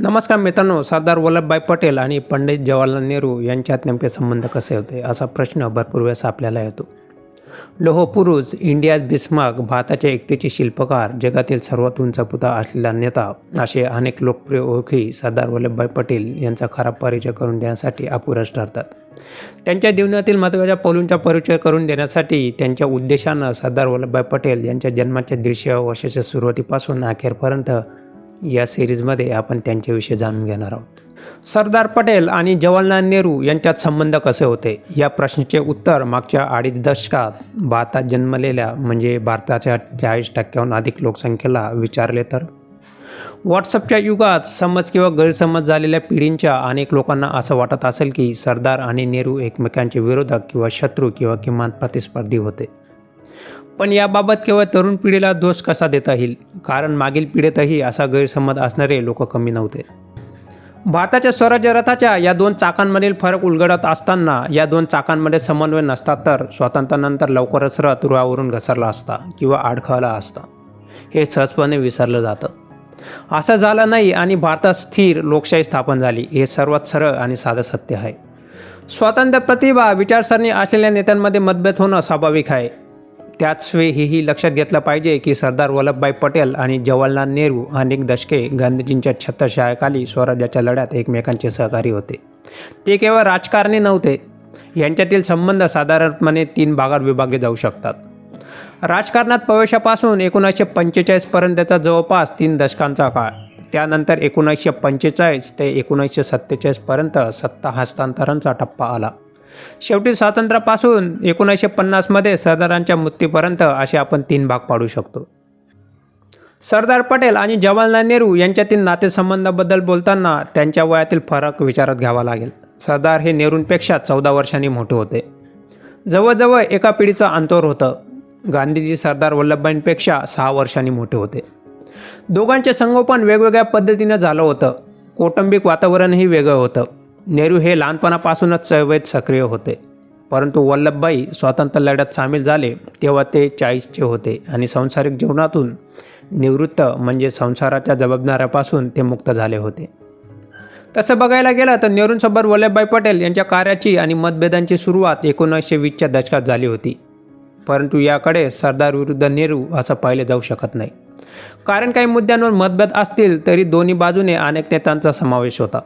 नमस्कार मित्रांनो सरदार वल्लभभाई पटेल आणि पंडित जवाहरलाल नेहरू यांच्यात नेमके संबंध कसे होते असा प्रश्न भरपूर वेळेस आपल्याला येतो. लोह पुरुष इंडियाज बिस्मार्क भारताचे एकतेचे शिल्पकार जगातील सर्वात उंच पुता असलेला नेता असे अनेक लोकप्रिय ओळखी सरदार वल्लभभाई पटेल यांचा खरा परिचय करून देण्यासाठी अपुरस ठरतात. त्यांच्या जीवनातील महत्त्वाच्या पैलूंचा परिचय करून देण्यासाठी त्यांच्या उद्देशानं सरदार वल्लभभाई पटेल यांच्या जन्माच्या दीडशेव्या वर्षाच्या सुरुवातीपासून अखेरपर्यंत या सिरीजमध्ये आपण त्यांच्याविषयी जाणून घेणार आहोत. सरदार पटेल आणि जवाहरलाल नेहरू यांच्यात संबंध कसे होते? या प्रश्नाचे उत्तर मागच्या अडीच दशकात भारतात जन्मलेल्या म्हणजे भारताच्या चाळीस टक्क्याहून अधिक लोकसंख्येला विचारले तर? व्हॉट्सअपच्या युगात समज किंवा गैरसमज झालेल्या पिढींच्या अनेक लोकांना असं वाटत असेल की सरदार आणि नेहरू एकमेकांचे विरोधक किंवा शत्रू किंवा किमान प्रतिस्पर्धी होते. पण याबाबत केवळ तरुण पिढीला दोष कसा देता येईल? कारण मागील पिढीतही असा गैरसमज असणारे लोक कमी नव्हते. भारताच्या स्वराज्य रथाच्या या दोन चाकांमधील फरक उलगडत असताना या दोन चाकांमध्ये समन्वय नसता तर स्वातंत्र्यानंतर लवकरच रथ रुळावरून घसरला असता किंवा अडखळला असता. हे सहजपणे विसरलं जातं. असं झालं नाही आणि भारतात स्थिर लोकशाही स्थापन झाली. हे सर्वात सरळ आणि साधं सत्य आहे. स्वातंत्र्य प्रतिभा विचारसरणी असलेल्या नेत्यांमध्ये मतभेद होणं स्वाभाविक आहे. त्याच वेळी हेही लक्षात घेतलं पाहिजे की सरदार वल्लभभाई पटेल आणि जवाहरलाल नेहरू अनेक दशके गांधीजींच्या छत्रछायाखाली स्वराज्याच्या लढ्यात एकमेकांचे सहकारी होते. ते केवळ राजकारणी नव्हते यांच्यातील संबंध साधारणपणे तीन भागात विभागले जाऊ शकतात. राजकारणात प्रवेशापासून एकोणीसशे पंचेचाळीसपर्यंतचा जवळपास तीन दशकांचा काळ त्यानंतर एकोणीसशे पंचेचाळीस ते एकोणीसशे सत्तेचाळीसपर्यंत सत्ता हस्तांतरणचा टप्पा आला. शेवटी स्वातंत्र्यापासून एकोणीसशे पन्नासमध्ये सरदारांच्या मृत्यूपर्यंत असे आपण तीन भाग पाडू शकतो. सरदार पटेल आणि जवाहरलाल नेहरू यांच्यातील नातेसंबंधाबद्दल बोलताना त्यांच्या वयातील फरक विचारात घ्यावा लागेल. सरदार हे नेहरूंपेक्षा चौदा वर्षांनी मोठे होते. जवळजवळ एका पिढीचं अंतर होतं. गांधीजी सरदार वल्लभभाईंपेक्षा सहा वर्षांनी मोठे होते. दोघांचे संगोपन वेगवेगळ्या पद्धतीनं झालं होतं. कौटुंबिक वातावरणही वेगळं होतं. नेहरू हे लहानपणापासूनच चळवळीत सक्रिय होते. परंतु वल्लभभाई स्वातंत्र्य लढ्यात सामील झाले तेव्हा ते चाळीसचे होते आणि सांसारिक जीवनातून निवृत्त म्हणजे संसाराच्या जबाबदाऱ्यापासून ते मुक्त झाले होते. तसं बघायला गेलं तर नेहरूंसोबत वल्लभभाई पटेल यांच्या कार्याची आणि मतभेदांची सुरुवात एकोणीसशे वीसच्या दशकात झाली होती. परंतु याकडे सरदार विरुद्ध नेहरू असं पाहिले जाऊ शकत नाही. कारण काही मुद्द्यांवर मतभेद असतील तरी दोन्ही बाजूने अनेक नेत्यांचा समावेश होता.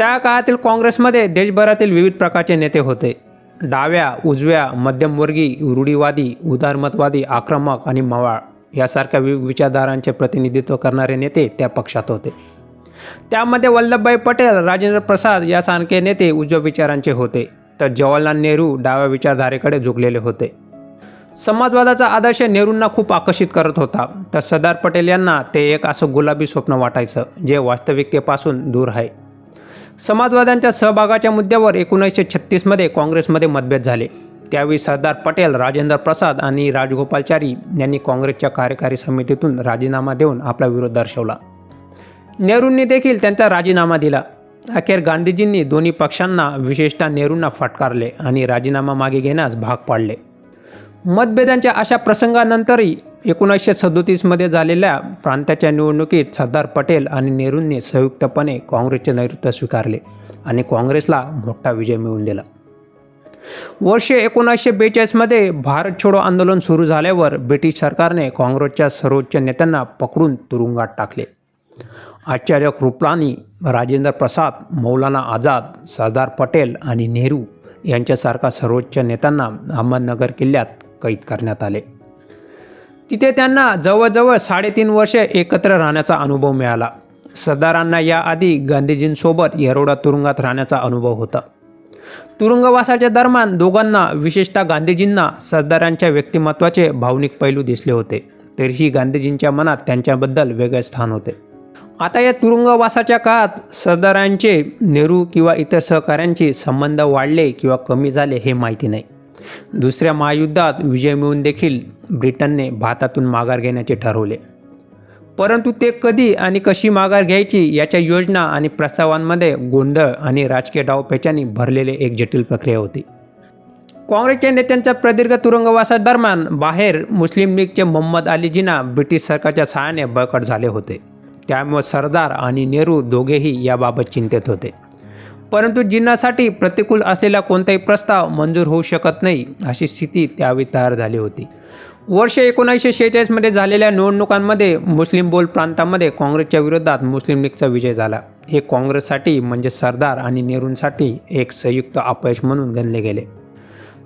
त्या काळातील काँग्रेसमध्ये देशभरातील विविध प्रकारचे नेते होते. डाव्या उजव्या मध्यमवर्गीय रूढीवादी उदारमतवादी आक्रमक आणि मवाळ यासारख्या विविध विचारधारांचे प्रतिनिधित्व करणारे नेते त्या पक्षात होते. त्यामध्ये वल्लभभाई पटेल राजेंद्र प्रसाद यासारखे नेते उज्ज्व विचारांचे होते. तर जवाहरलाल नेहरू डाव्या विचारधारेकडे झुकलेले होते. समाजवादाचा आदर्श नेहरूंना खूप आकर्षित करत होता. तर सरदार पटेल यांना ते एक असं गुलाबी स्वप्न वाटायचं जे वास्तविकतेपासून दूर आहे. समाजवाद्यांच्या सहभागाच्या मुद्द्यावर एकोणीसशे छत्तीसमध्ये काँग्रेसमध्ये मतभेद झाले. त्यावेळी सरदार पटेल राजेंद्र प्रसाद आणि राजगोपालचारी यांनी काँग्रेसच्या कार्यकारी समितीतून राजीनामा देऊन आपला विरोध दर्शवला. नेहरूंनी देखील त्यांचा राजीनामा दिला. अखेर गांधीजींनी दोन्ही पक्षांना विशेषतः नेहरूंना फटकारले आणि राजीनामा मागे घेण्यास भाग पाडले. मतभेदांच्या अशा प्रसंगानंतरही एकोणीसशे सदोतीसमध्ये झालेल्या प्रांताच्या निवडणुकीत सरदार पटेल आणि नेहरूंनी संयुक्तपणे काँग्रेसचे नेतृत्व स्वीकारले आणि काँग्रेसला मोठा विजय मिळवून दिला. वर्ष एकोणीसशे बेचाळीसमध्ये भारत छोडो आंदोलन सुरू झाल्यावर ब्रिटिश सरकारने काँग्रेसच्या सर्वोच्च नेत्यांना पकडून तुरुंगात टाकले. आचार्य कृपलानी राजेंद्र प्रसाद मौलाना आझाद सरदार पटेल आणि नेहरू यांच्यासारख्या सर्वोच्च नेत्यांना अहमदनगर किल्ल्यात कैद करण्यात आले. तिथे त्यांना जवळजवळ साडेतीन वर्ष एकत्र राहण्याचा अनुभव मिळाला. सरदारांना याआधी गांधीजींसोबत येरोडा तुरुंगात राहण्याचा अनुभव होता. तुरुंगवासाच्या दरम्यान दोघांना विशेषतः गांधीजींना सरदारांच्या व्यक्तिमत्वाचे भावनिक पैलू दिसले होते. तरीही गांधीजींच्या मनात त्यांच्याबद्दल वेगळे स्थान होते. आता या तुरुंगवासाच्या काळात सरदारांचे नेहरू किंवा इतर सहकाऱ्यांचे संबंध वाढले किंवा कमी झाले हे माहिती नाही. दुसऱ्या महायुद्धात विजय मिळवून देखील ब्रिटनने भारतातून माघार घेण्याचे ठरवले. परंतु ते कधी आणि कशी माघार घ्यायची याच्या योजना आणि प्रस्तावांमध्ये गोंधळ आणि राजकीय डावपेचांनी भरलेले एक जटिल प्रक्रिया होती. काँग्रेसच्या नेत्यांच्या प्रदीर्घ तुरुंगवासादरम्यान बाहेर मुस्लिम लीगचे मोहम्मद अली जिना ब्रिटिश सरकारच्या सहाय्याने बळकट झाले होते. त्यामुळे सरदार आणि नेहरू दोघेही याबाबत चिंतेत होते. परंतु जिन्नासाठी प्रतिकूल असलेला कोणताही प्रस्ताव मंजूर होऊ शकत नाही अशी स्थिती त्यावेळी तयार झाली होती. वर्ष एकोणीसशे शेहेचाळीसमध्ये झालेल्या निवडणुकांमध्ये मुस्लिम बोल प्रांतामध्ये काँग्रेसच्या विरोधात मुस्लिम लीगचा विजय झाला. हे काँग्रेससाठी म्हणजे सरदार आणि नेहरूंसाठी एक संयुक्त अपयश म्हणून गणले गेले.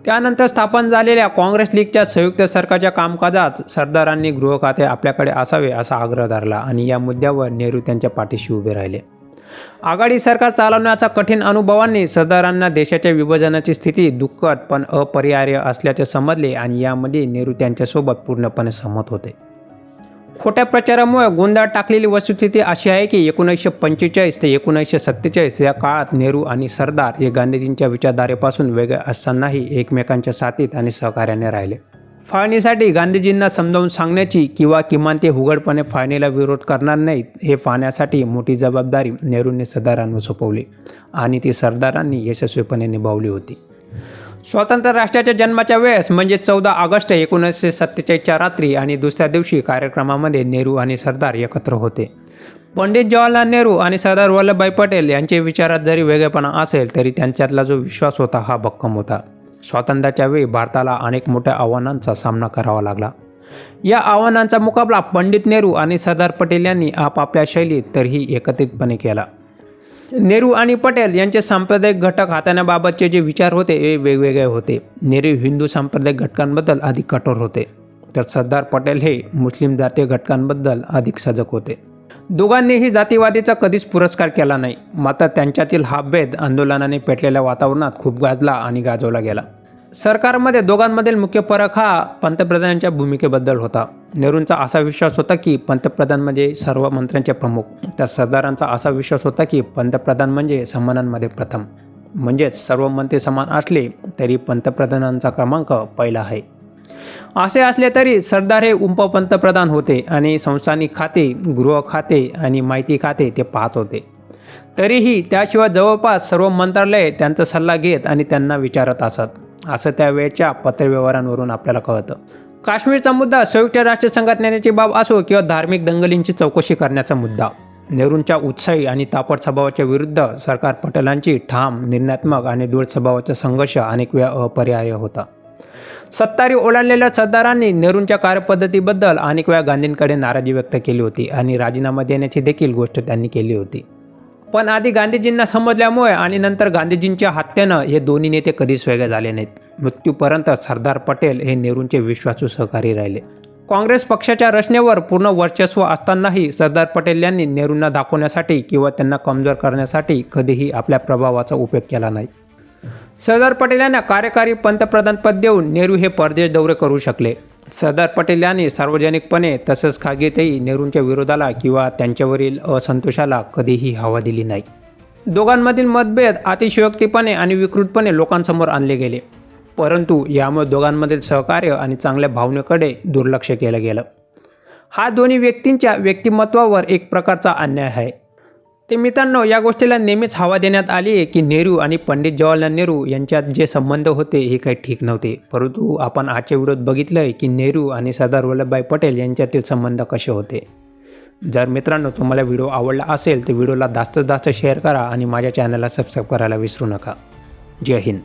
त्यानंतर स्थापन झालेल्या काँग्रेस लीगच्या संयुक्त सरकारच्या कामकाजात सरदारांनी गृह खाते आपल्याकडे असावे असा आग्रह धरला आणि या मुद्द्यावर नेहरू त्यांच्या पाठीशी उभे राहिले. आघाडी सरकार चालवण्याचा कठीण अनुभवांनी सरदारांना देशाच्या विभाजनाची स्थिती दुःखद पण अपरिहार्य असल्याचे समजले आणि यामध्ये नेहरू त्यांच्यासोबत पूर्णपणे सहमत होते. खोट्या प्रचारामुळे गोंधळ टाकलेली वस्तुस्थिती अशी आहे की एकोणीसशे पंचेचाळीस ते एकोणीसशे सत्तेचाळीस या काळात नेहरू आणि सरदार हे गांधीजींच्या विचारधारेपासून वेगळे असतानाही एकमेकांच्या साथीत आणि सहकार्याने राहिले. फाळणीसाठी गांधीजींना समजावून सांगण्याची किंवा किमान ते उघडपणे फाळणीला विरोध करणार नाहीत हे पाहण्यासाठी मोठी जबाबदारी नेहरूंनी सरदारांवर सोपवली आणि ती सरदारांनी यशस्वीपणे निभावली होती. स्वतंत्र राष्ट्राच्या जन्माच्या वेळेस म्हणजे चौदा ऑगस्ट एकोणीसशे सत्तेचाळीसच्या रात्री आणि दुसऱ्या दिवशी कार्यक्रमामध्ये नेहरू आणि सरदार एकत्र होते. पंडित जवाहरलाल नेहरू आणि सरदार वल्लभभाई पटेल यांचे विचारात जरी वेगळेपणा असेल तरी त्यांच्यातला जो विश्वास होता हा भक्कम होता. स्वातंत्र्याच्या वेळी भारताला अनेक मोठ्या आव्हानांचा सामना करावा लागला. या आव्हानांचा मुकाबला पंडित नेहरू आणि सरदार पटेल यांनी आपापल्या शैलीत तरीही एकत्रितपणे केला. नेहरू आणि पटेल यांचे सांप्रदायिक घटक हाताळण्याबाबतचे जे विचार होते हे वेगवेगळे होते. नेहरू हिंदू सांप्रदायिक घटकांबद्दल अधिक कठोर होते तर सरदार पटेल हे मुस्लिम जातीय घटकांबद्दल अधिक सजग होते. दोघांनीही जातीवादीचा कधीच पुरस्कार केला नाही. मात्र त्यांच्यातील हा भेद आंदोलनाने पेटलेल्या वातावरणात खूप गाजला आणि गाजवला गेला. सरकारमध्ये दोघांमधील मुख्य फरक हा पंतप्रधानांच्या भूमिकेबद्दल होता. नेहरूंचा असा विश्वास होता की पंतप्रधान म्हणजे सर्व मंत्र्यांचे प्रमुख. तर सरदारांचा असा विश्वास होता की पंतप्रधान म्हणजे समानांमध्ये प्रथम. म्हणजेच सर्व मंत्री समान असले तरी पंतप्रधानांचा क्रमांक पहिला आहे. असे असले तरी सरदार हे उपपंतप्रधान होते आणि संस्थानिक खाते गृह खाते आणि माहिती खाते ते पाहत होते. तरीही त्याशिवाय जवळपास सर्व मंत्रालये त्यांचा सल्ला घेत आणि त्यांना विचारत असत. असं त्यावेळच्या पत्रव्यवहारांवरून आपल्याला कळतं. काश्मीरचा मुद्दा संयुक्त राष्ट्रसंघात नेण्याची बाब असो किंवा धार्मिक दंगलींची चौकशी करण्याचा मुद्दा. नेहरूंच्या उत्साही आणि तापट स्वभावाच्या विरुद्ध सरकार पटेलांची ठाम निर्णयात्मक आणि दूर स्वभावाचा संघर्ष अनेक वेळा अपरिहार्य होता. सत्तारी ओलांडलेल्या सरदारांनी नेहरूंच्या कार्यपद्धतीबद्दल अनेक वेळा गांधींकडे नाराजी व्यक्त केली होती आणि राजीनामा देण्याची देखील गोष्ट त्यांनी केली होती. पण आधी गांधीजींना समजल्यामुळे आणि नंतर गांधीजींच्या हत्येनं हे दोन्ही नेते कधीच वेगळे झाले नाहीत. मृत्यूपर्यंत सरदार पटेल हे नेहरूंचे विश्वासू सहकारी राहिले. काँग्रेस पक्षाच्या रचनेवर पूर्ण वर्चस्व असतानाही सरदार पटेल यांनी नेहरूंना दाखवण्यासाठी किंवा त्यांना कमजोर करण्यासाठी कधीही आपल्या प्रभावाचा उपयोग केला नाही. सरदार पटेल यांना कार्यकारी पंतप्रधानपद देऊन नेहरू हे परदेश दौरे करू शकले. सरदार पटेल यांनी सार्वजनिकपणे तसंच खागीतही नेहरूंच्या विरोधाला किंवा त्यांच्यावरील असंतोषाला कधीही हवा दिली नाही. दोघांमधील मतभेद अतिशयोक्तीपणे आणि विकृतपणे लोकांसमोर आणले गेले. परंतु यामुळे दोघांमधील सहकार्य आणि चांगल्या भावनेकडे दुर्लक्ष केलं गेलं. हा दोन्ही व्यक्तींच्या व्यक्तिमत्वावर एक प्रकारचा अन्याय आहे. ते मित्रांनो या गोष्टीला नेहमीच हवा देण्यात आली आहे की नेहरू आणि पंडित जवाहरलाल नेहरू यांच्यात जे संबंध होते हे काही ठीक नव्हते. परंतु आपण आजच्या व्हिडिओत बघितलं आहे की नेहरू आणि सरदार वल्लभभाई पटेल यांच्यातील संबंध कसे होते. जर मित्रांनो तुम्हाला व्हिडिओ आवडला असेल तर व्हिडिओला जास्तीत जास्त शेअर करा आणि माझ्या चॅनलला सबस्क्राईब करायला विसरू नका. जय हिंद.